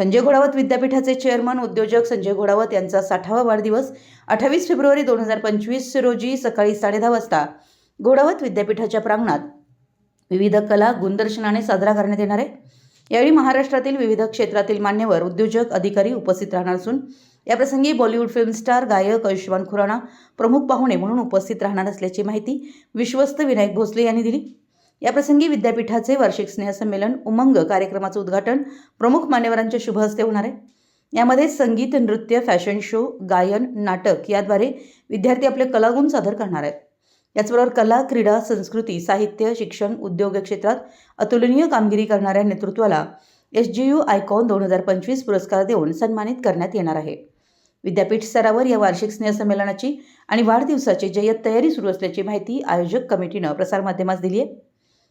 संजय घोडावत विद्यापीठाचे चेअरमन उद्योजक संजय घोडावत यांचा साठावा वाढदिवस अठ्ठावीस फेब्रुवारी दोन हजार पंचवीस रोजी सकाळी साडेदहा वाजता. घोडावत विद्यापीठाच्या प्रांगणात विविध कला गुणदर्शनाने साजरा करण्यात येणार आहे. यावेळी महाराष्ट्रातील विविध क्षेत्रातील मान्यवर उद्योजक अधिकारी उपस्थित राहणार असून याप्रसंगी बॉलिवूड फिल्म स्टार गायक आयुष्यमान खुराणा प्रमुख पाहुणे म्हणून उपस्थित राहणार असल्याची माहिती विश्वस्त विनायक भोसले यांनी दिली. याप्रसंगी विद्यापीठाचे वार्षिक स्नेहसंमेलन उमंग कार्यक्रमाचं उद्घाटन प्रमुख मान्यवरांच्या शुभ हस्ते होणार आहे. यामध्ये संगीत नृत्य फॅशन शो गायन नाटक याद्वारे विद्यार्थी आपले कलागुण सादर करणार आहेत. याचबरोबर कला क्रीडा संस्कृती साहित्य शिक्षण उद्योग क्षेत्रात अतुलनीय कामगिरी करणाऱ्या नेतृत्वाला एस जी यू आयकॉन दोन हजार पंचवीस पुरस्कार देऊन सन्मानित करण्यात येणार आहे. विद्यापीठ स्तरावर या वार्षिक स्नेहसंमेलनाची आणि वाढदिवसाची जय्यत तयारी सुरू असल्याची माहिती आयोजक कमिटीनं प्रसारमाध्यमास दिली आहे.